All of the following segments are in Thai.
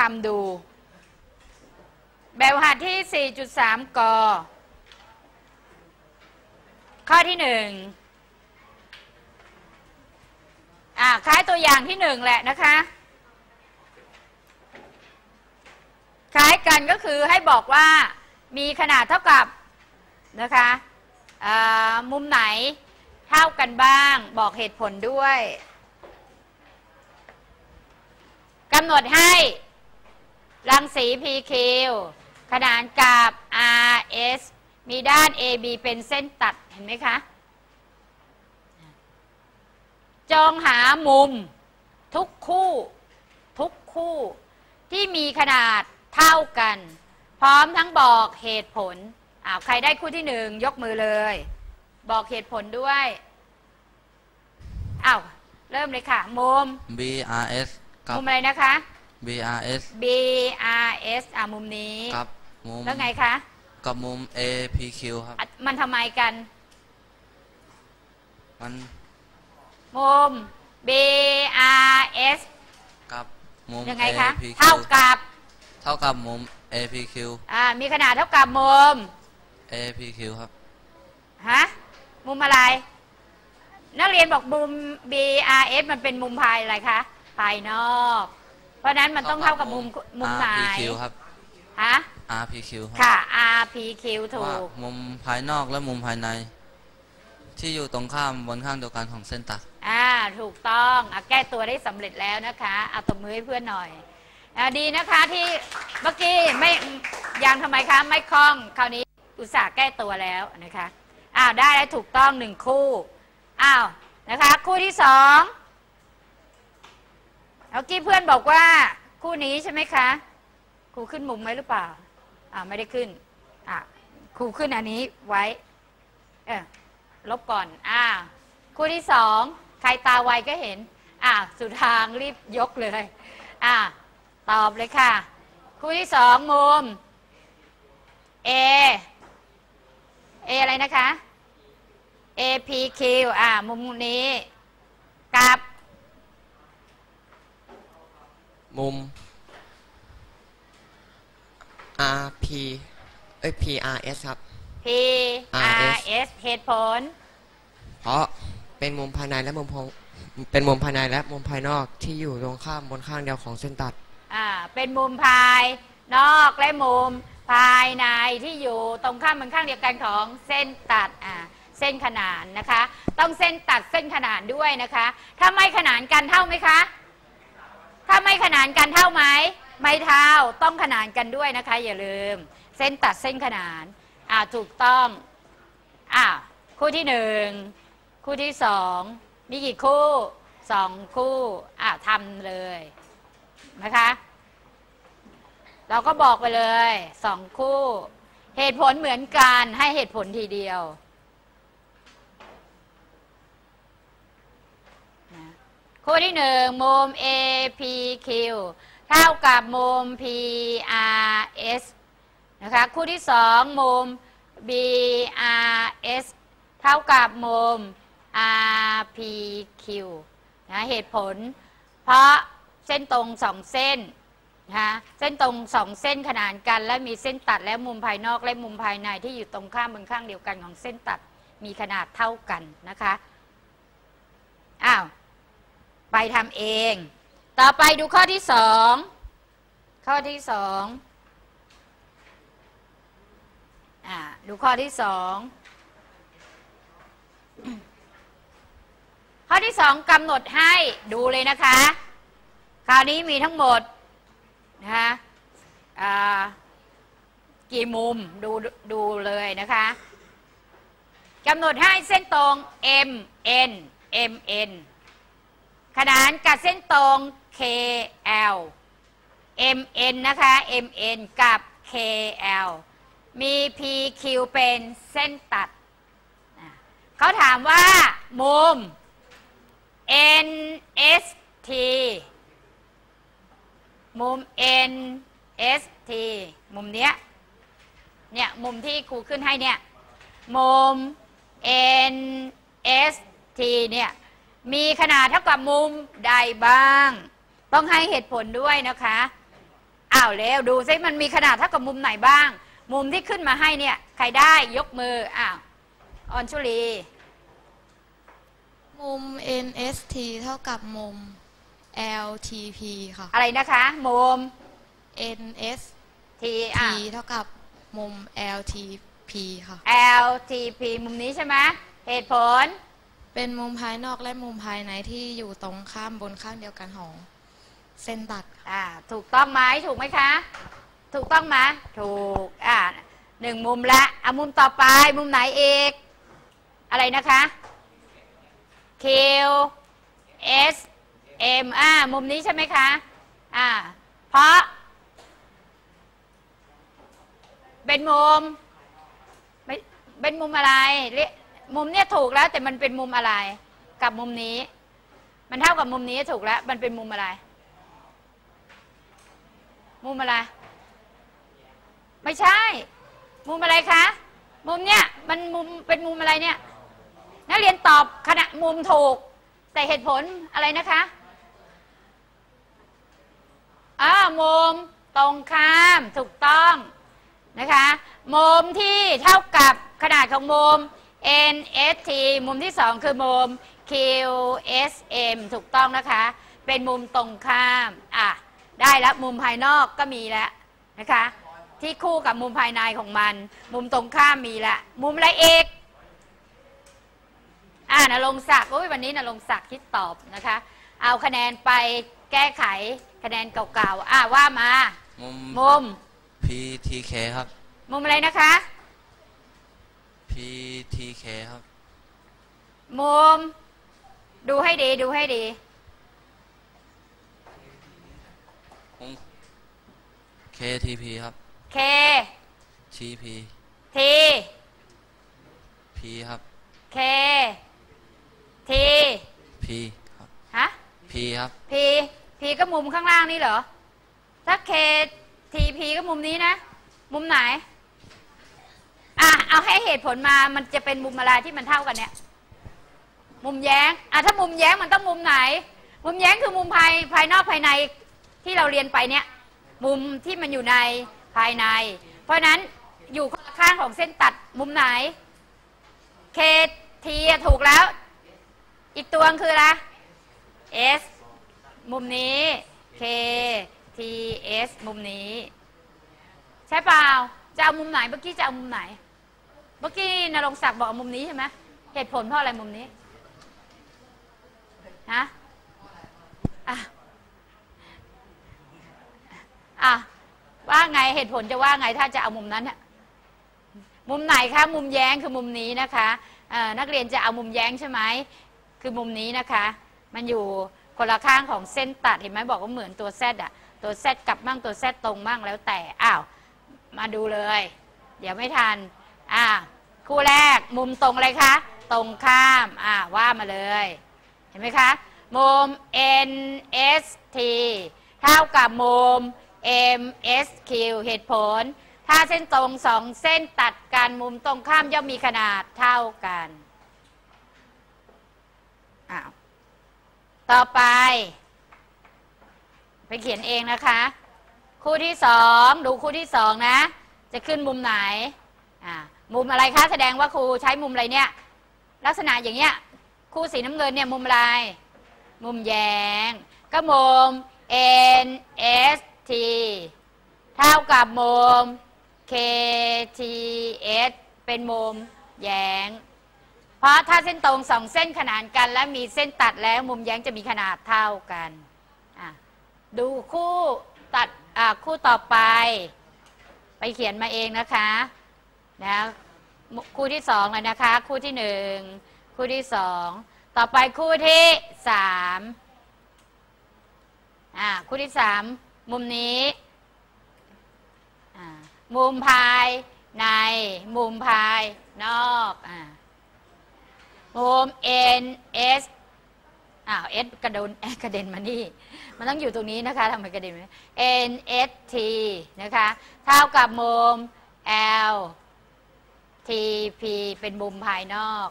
ทำดู แบบหัดที่ 4.3 ก ข้อที่หนึ่งอ่าคล้ายตัวอย่างที่หนึ่งแหละนะคะ คล้ายกันก็คือให้บอกว่ามีขนาดเท่ากับนะคะมุมไหนเท่ากันบ้าง บอกเหตุผลด้วยกำหนดให้ รังสี PQ ขนานกับ RS มีด้าน AB เป็นเส้นตัดเห็นไหมคะ จงหามุมทุกคู่ ทุกคู่ ที่มีขนาดเท่ากัน พร้อมทั้งบอกเหตุผลอ้าวใครได้คู่ที่หนึ่งยกมือเลย บอกเหตุผลด้วยอ้าวเริ่มเลยค่ะ มุม BRS กับมุมอะไรนะคะ BRS BRS อะมุมนี้กับมุมแล้วไงคะ กับมุม APQ ครับอะมันทำไมกัน มันมุม BRS กับมุมยังไงคะ APQ เท่ากับ เท่ากับมุม APQ อ่ามีขนาดเท่ากับมุม APQ ครับฮะมุมอะไร นักเรียนบอกมุม BRS มันเป็นมุมภายอะไรคะภายนอก เพราะฉะนั้นมันต้องเท่ากับมุมมุมไหน RPQ ครับ ฮะ RPQ ครับค่ะ RPQ ถูว่าก มุมภายนอกและมุมภายใน ที่อยู่ตรงข้ามบนข้างเดียวกันของเส้นตัดอ่าถูกต้องอะแก้ตัวได้สำเร็จแล้วนะคะเอาตบมือให้เพื่อนหน่อยอะดีนะคะที่เมื่อกี้ไม่ยังทำไมคะไม่คล่องคราวนี้อุตส่าห์แก้ตัวแล้วนะคะอ้าวได้แล้วถูกต้องหนึ่งคู่อ้าวนะคะ คู่ที่สอง เมื่อกี้เพื่อนบอกว่าคู่นี้ใช่ไหมคะครูขึ้นมุมไหมหรือเปล่าอ่าไม่ได้ขึ้นอะครูขึ้นอันนี้ไว้เออลบก่อนอ่าคู่ที่สองใครตาไวก็เห็นอ่าสุดทางรีบยกเลยอ่าตอบเลยค่ะ คู่ที่สองมุม A A อะไรนะคะ APQ อ่ามุมนี้กับ มุม RP เอ้ย PRS ครับ PRS เหตุผล เพราะเป็นมุมภายในและมุมพงเป็นมุมภายในและมุมภายนอกที่อยู่ตรงข้ามบนข้างเดียวของเส้นตัด อ่า เป็นมุมภายนอกและมุมภายในที่อยู่ตรงข้ามมันข้างเดียวกันของเส้นตัด อ่า เส้นขนานนะคะ ต้องเส้นตัดเส้นขนานด้วยนะคะ ถ้าไม่ขนานกันเท่าไหมคะ ถ้าไม่ขนานกันเท่าไหมไม่เท่าต้องขนานกันด้วยนะคะ อย่าลืม เส้นตัดเส้นขนานอ่าถูกต้องอ่าคู่ที่หนึ่งคู่ที่สองมีกี่คู่สองคู่อ่าทำเลยนะคะ เราก็บอกไปเลยสองคู่ เหตุผลเหมือนกันให้เหตุผลทีเดียวนะ คู่ที่หนึ่งมุม APQ เท่ากับมุม PRS นะคะคู่ที่สองมุม BRS เท่ากับมุม RPQ นะเหตุผล เพราะเส้นตรงสองเส้นนะะเส้นตรงสองเส้นขนานกัน และมีเส้นตัดและมุมภายนอกและมุมภายในที่อยู่ตรงข้ามบนข้างเดียวกันของเส้นตัดมีขนาดเท่ากันนะคะอ้าว ไปทำเอง ต่อไปดูข้อที่สองข้อที่สองอ่าดูข้อที่สองข้อที่สองกำหนดให้ดูเลยนะคะ คราวนี้มีทั้งหมดนะคะกี่มุมดูดูเลยนะคะกำหนดให้เส้นตรง M N M N ขนานกับเส้นตรง K L M N นะคะ M N กับ K L มี P Q เป็นเส้นตัด เขาถามว่า มุม NST มุม NST มุมเนี้ย เนี่ย มุมที่ครูขึ้นให้เนี่ย มุม NST เนี่ย มีขนาดเท่ากับมุมใดบ้าง ต้องให้เหตุผลด้วยนะคะอ้าวแล้วดูซิมันมีขนาดเท่ากับมุมไหนบ้าง มุมที่ขึ้นมาให้เนี่ย ใครได้ยกมืออ้าวออนชุลีมุม NST เท่ากับมุม LTP ค่ะ อะไรนะคะมุม NST T อะเท่ากับมุม LTP ค่ะ LTP มุมนี้ใช่ไหมเหตุผล เป็นมุมภายนอกและมุมภายในที่อยู่ตรงข้ามบนข้างเดียวกันของเส้นตัดค่ะอ่าถูกต้องไหมถูกไหมคะ ถูกต้องไหมถูกอ่าหนึ่งมุมละเอามุมต่อไปมุมไหนอีกอะไรนะคะ Q S M อ่ามุมนี้ใช่ไหมคะอ่าเพราะ เป็นมุมเป็นมุมอะไรเรีย มุมเนี่ยถูกแล้วแต่มันเป็นมุมอะไร กับมุมนี้ มันเท่ากับมุมนี้ถูกแล้ว มันเป็นมุมอะไร มุมอะไร ไม่ใช่ มุมอะไรคะ มุมเนี่ยมันมุมเป็นมุมอะไรเนี่ย นักเรียนตอบขณะมุมถูก แต่เหตุผลอะไรนะคะอ่ามุมตรงข้ามถูกต้องนะคะมุมที่เท่ากับขนาดของมุม NST มุมที่สองคือมุม QSM ถูกต้องนะคะ เป็นมุมตรงข้าม อะ ได้แล้วมุมภายนอกก็มีแล้วนะคะ ที่คู่กับมุมภายในของมัน มุมตรงข้ามมีละมุมอะไรเอกอ่านรงค์ศักดิ์โอ้ยวันนี้นรงค์ศักดิ์คิดตอบนะคะ เอาคะแนนไปแก้ไขคะแนนเก่าๆ อ่าว่ามา มุม มุม PTK ครับ มุมอะไรนะคะ PTK ครับมุมดูให้ดีดูให้ดีมุม KTP ครับ K TP T P ครับ K T P ครับ ฮะ P ครับ P P ก็มุมข้างล่างนี่เหรอ ถ้า K T P ก็มุมนี้นะ มุมไหน อะเอาให้เหตุผลมามันจะเป็นมุมอะไรที่มันเท่ากันเนี่ยมุมแย้งอะถ้ามุมแย้งมันต้องมุมไหน มุมแย้งคือมุมภายภายนอกภายในที่เราเรียนไปเนี่ย มุมที่มันอยู่ในภายใน เพราะฉะนั้นอยู่ข้างของเส้นตัดมุมไหน K T ถูกแล้ว อีกตัวคืออะไร S มุมนี้ K T S มุมนี้ ใช่เปล่า จะเอามุมไหนเมื่อกี้จะเอามุมไหน เมื่อกี้นรงศักดิ์บอกมุมนี้ใช่ไหมเหตุผลเพราะอะไรมุมนี้ฮะอะอะว่าไงเหตุผลจะว่าไงถ้าจะเอามุมนั้นอะมุมไหนคะมุมแย้งคือมุมนี้นะคะนักเรียนจะเอามุมแย้งใช่ไหมคือมุมนี้นะคะ มันอยู่คนละข้างของเส้นตัดเห็นไหมบอกว่าเหมือนตัวแซดอะตัวแซดกลับบ้างตัวแซดตรงบ้างแล้วแต่อ้าวมาดูเลย เดี๋ยวไม่ทัน อ่าคู่แรกมุมตรงอะไรคะตรงข้ามอ่าว่ามาเลย เห็นไหมคะ มุม NST เท่ากับมุม MSQ เหตุผล ถ้าเส้นตรงสองเส้นตัดกันมุมตรงข้ามย่อมมีขนาดเท่ากันอ้าวต่อไป ไปเขียนเองนะคะ คู่ที่สองดูคู่ที่สองนะ จะขึ้นมุมไหนอ่า มุมอะไรคะแสดงว่าครูใช้มุมอะไรเนี่ย ลักษณะอย่างเงี้ยครูสีน้ำเงินเนี่ยมุมอะไร มุมแยง ก็มุม N S T เท่ากับมุม K T S เป็นมุมแยง เพราะถ้าเส้นตรงสองเส้นขนานกัน และมีเส้นตัดแล้วมุมแยงจะมีขนาดเท่ากันดูคู่ตัดคู่ต่อไป ไปเขียนมาเองนะคะ นะคู่ที่สองเลยนะคะ คู่ที่หนึ่งคู่ที่สองต่อไปคู่ที่สามอ่าคู่ที่สามมุมนี้อ่ามุมภายในมุมภายนอกอ่ามุม n s อ้าว s กระโดนกระเด็นมานี่ มันต้องอยู่ตรงนี้นะคะทำไมกระเด็นมา n s t นะคะ เท่ากับมุม l t p เป็นมุมภายนอก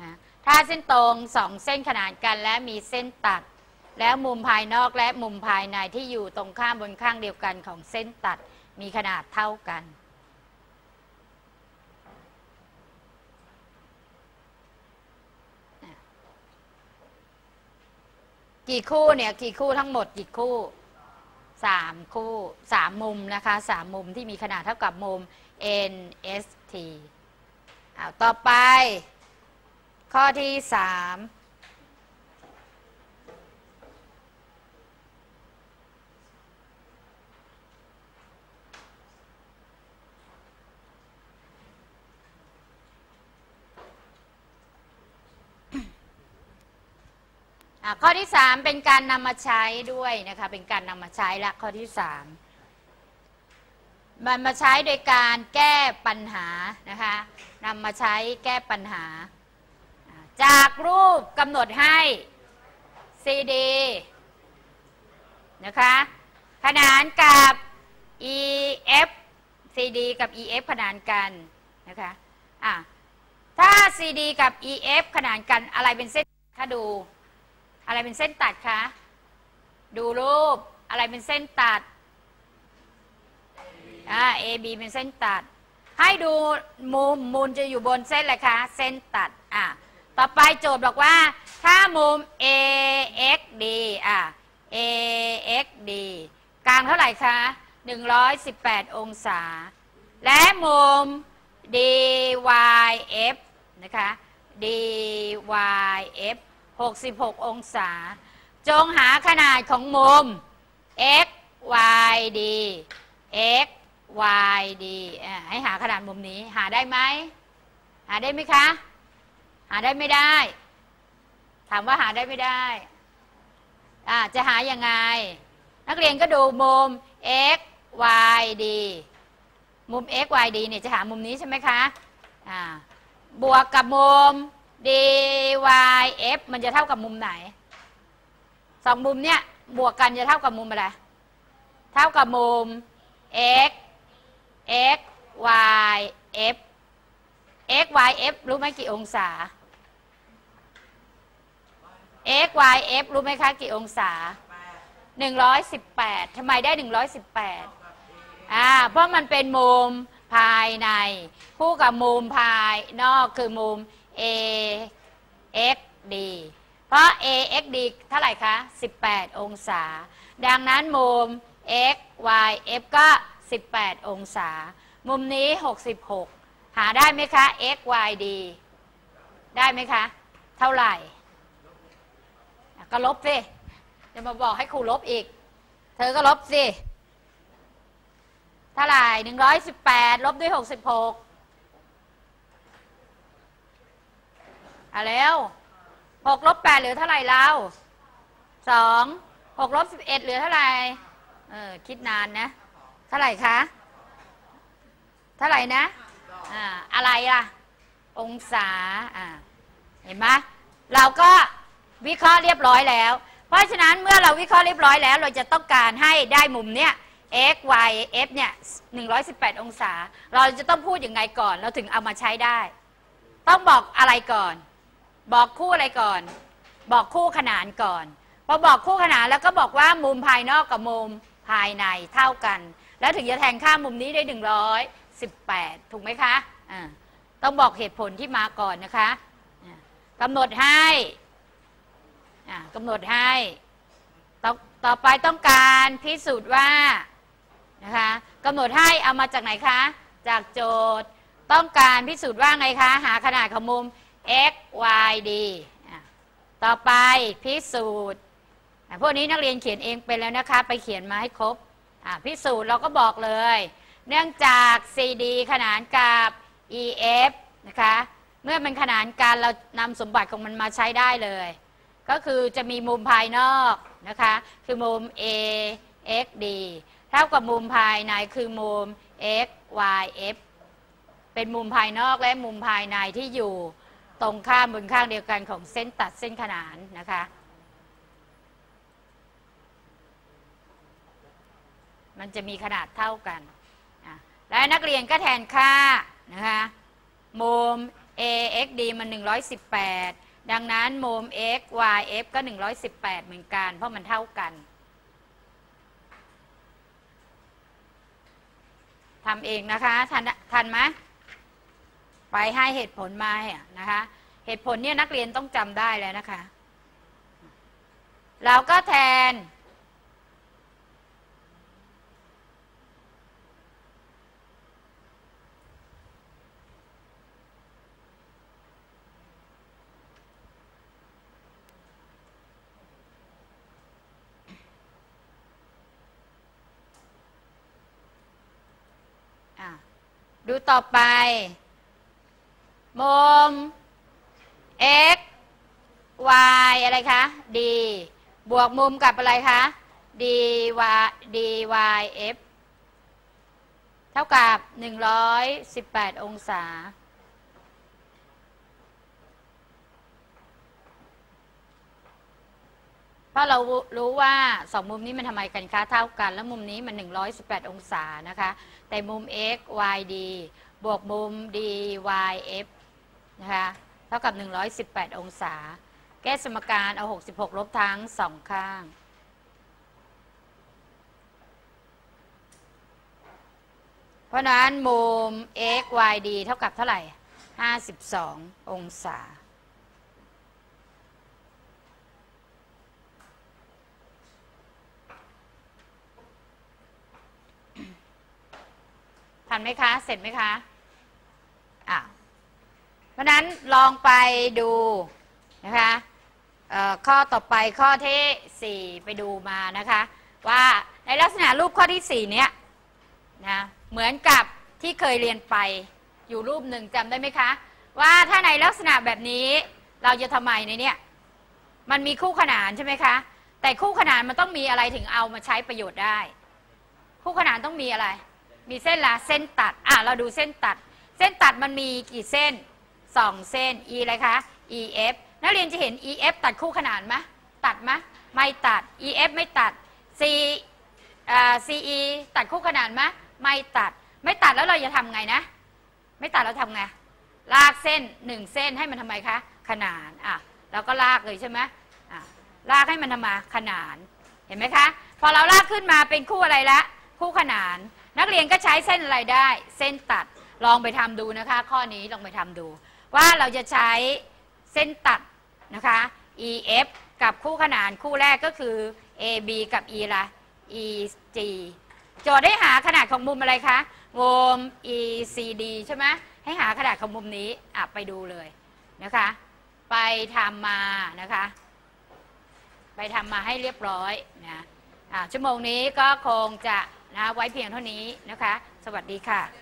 นะถ้าเส้นตรงสองเส้นขนานกันและมีเส้นตัด แล้วมุมภายนอกและมุมภายในที่อยู่ตรงข้ามบนข้างเดียวกันของเส้นตัดมีขนาดเท่ากันกี่คู่เนี่ยกี่คู่ทั้งหมดกี่คู่สามคู่สามมุมนะคะสามมุมที่มีขนาดเท่ากับมุม N S T เอาต่อไป ข้อที่สามข้อที่สามเป็นการนำมาใช้ด้วยนะคะ เป็นการนำมาใช้ละข้อที่สาม มันมาใช้โดยการแก้ปัญหานะคะนำมาใช้แก้ปัญหา จากรูปกำหนดให้ CD นะคะขนานกับ EF CD กับ EF ขนานกันนะคะอะถ้า CD กับ EF ขนานกันอะไรเป็นเส้นถ้าดู อะไรเป็นเส้นตัดคะดูรูปอะไรเป็นเส้นตัด อ่า AB เป็นเส้นตัด ให้ดูมุมมุมจะอยู่บนเส้นอะไรคะเส้นตัดอะต่อไปโจทย์บอกว่าถ้ามุม AXD อะ AXD กลางเท่าไหร่คะ118 องศา และมุม DYF นะคะ DYF 66 องศา จงหาขนาดของมุม x y d x y d ให้หาขนาดมุมนี้ หาได้ไหม หาได้ไหมคะ หาได้ไม่ได้ ถามว่าหาได้ไม่ได้อะจะหายังไง นักเรียนก็ดูมุม x y d มุม x y d เนี่ยจะหามุมนี้ใช่ไหมคะอ่าบวกกับมุม d y f มันจะเท่ากับมุมไหนสองมุมเนี่ยบวกกันจะเท่ากับมุมอะไร เท่ากับมุม x x y f x y f รู้ไหมกี่องศา x y f รู้ไหมคะกี่องศา 118ทำไมได้ 118อ่าเพราะมันเป็นมุมภายใน คู่กับมุมภายนอกคือมุม a x d เพราะ a x d เท่าไหร่คะ 18 องศา ดังนั้นมุม x y f ก็ 18 องศา มุมนี้ 66 หาได้ไหมคะ x y d ได้ไหมคะ เท่าไหร่ ก็ลบสิจะมาบอกให้ครูลบอีก เธอก็ลบสิ เท่าไหร่ 118 ลบด้วย 66อะแล้ว6ลบ8เหลือเท่าไหร่เรา2 6ลบ11เหลือเท่าไหร่ เออ คิดนานนะ ท่าไหร่คะ เท่าไหร่นะอ่าอะไรล่ะ องศาอ่าเห็นไหมเราก็วิเคราะห์เรียบร้อยแล้ว เพราะฉะนั้นเมื่อเราวิเคราะห์เรียบร้อยแล้ว เราจะต้องการให้ได้มุมเนี้ย x y f เนี่ย 118 องศา เราจะต้องพูดยังไงก่อน เราถึงเอามาใช้ได้ ต้องบอกอะไรก่อน บอกคู่อะไรก่อน บอกคู่ขนานก่อน พอบอกคู่ขนานแล้วก็บอกว่ามุมภายนอกกับมุมภายในเท่ากัน แล้วถึงจะแทงค่ามุมนี้ได้ 118 ถูกไหมคะอ่าต้องบอกเหตุผลที่มาก่อนนะคะกำหนดให้อ่ากำหนดให้ต่อต่อไปต้องการพิสูจน์ว่านะคะกำหนดให้เอามาจากไหนคะ จากโจทย์ต้องการพิสูจน์ว่าไงคะ หาขนาดของมุม x y d ต่อไปพิสูจน์ พวกนี้นักเรียนเขียนเองเป็นแล้วนะคะ ไปเขียนมาให้ครบ พิสูจน์เราก็บอกเลย เนื่องจาก CD ขนานกับ EF นะคะ เมื่อมันขนานกันเรานำสมบัติของมันมาใช้ได้เลย ก็คือจะมีมุมภายนอกนะคะ คือมุม A X D เท่ากับมุมภายในคือมุม X Y F เป็นมุมภายนอกและมุมภายในที่อยู่ตรงข้ามบนข้างเดียวกันของเส้นตัดเส้นขนานนะคะ มันจะมีขนาดเท่ากัน และนักเรียนก็แทนค่านะคะมุม AXD มัน 118 ดังนั้นมุม XYF ก็ 118 เหมือนกัน เพราะมันเท่ากันทำเองนะคะทันทันไหมไปให้เหตุผลมาอะนะคะ เหตุผลเนี่ยนักเรียนต้องจำได้แล้วนะคะ เราก็แทน ต่อไป มุม x y อะไรคะ d บวกมุมกับอะไรคะ d y d y f เท่ากับ 118 องศา เพราะเรารู้ว่าสองมุมนี้มันทำไมกันคะ เท่ากัน แล้วมุมนี้มัน 118 องศานะคะ แต่มุม x y d บวกมุม d y f นะคะเท่ากับ 118 องศา แก้สมการเอา 66 ลบทั้งสองข้าง เพราะนั้นมุม x y d เท่ากับเท่าไหร่ 52 องศา ทันไหมคะ เสร็จไหมคะอะเพราะนั้นลองไปดูนะคะข้อต่อไปข้อที่ 4 ไปดูมานะคะ ว่าในลักษณะรูปข้อที่ 4 เนี้ยนะเหมือนกับที่เคยเรียนไปอยู่รูปหนึ่งจำได้ไหมคะ ว่าถ้าในลักษณะแบบนี้เราจะทำไมในเนี้ยมันมีคู่ขนานใช่ไหมคะ แต่คู่ขนานมันต้องมีอะไรถึงเอามาใช้ประโยชน์ได้ คู่ขนานต้องมีอะไร มีเส้นละเส้นตัด อะเราดูเส้นตัด เส้นตัดมันมีกี่เส้นสองเส้น e อะไรคะ ef นักเรียนจะเห็น ef ตัดคู่ขนานไหมตัดไหมไม่ตัด ef ไม่ตัด c ce ตัดคู่ขนานไหมไม่ตัด ไม่ตัดแล้วเราจะทำไงนะ ไม่ตัดเราทำไง ลากเส้นหนึ่งเส้นให้มันทำไมคะ ขนาน อะเราก็ลากเลยใช่ไหมอะลากให้มันทำมาขนาน เห็นไหมคะ พอเราลากขึ้นมาเป็นคู่อะไรละ คู่ขนาน นักเรียนก็ใช้เส้นอะไรได้ เส้นตัดลองไปทำดูนะคะ ข้อนี้ลองไปทำดู ว่าเราจะใช้เส้นตัดนะคะ EF กับคู่ขนานคู่แรกก็คือ AB กับ E ละ EG โจทย์ให้หาขนาดของมุมอะไรคะมุม ECD ใช่ไหมให้หาขนาดของมุมนี้อะไปดูเลยนะคะ ไปทำมานะคะ ไปทำมาให้เรียบร้อยนะอะชั่วโมงนี้ก็คงจะ นะไว้เพียงเท่านี้นะคะ สวัสดีค่ะ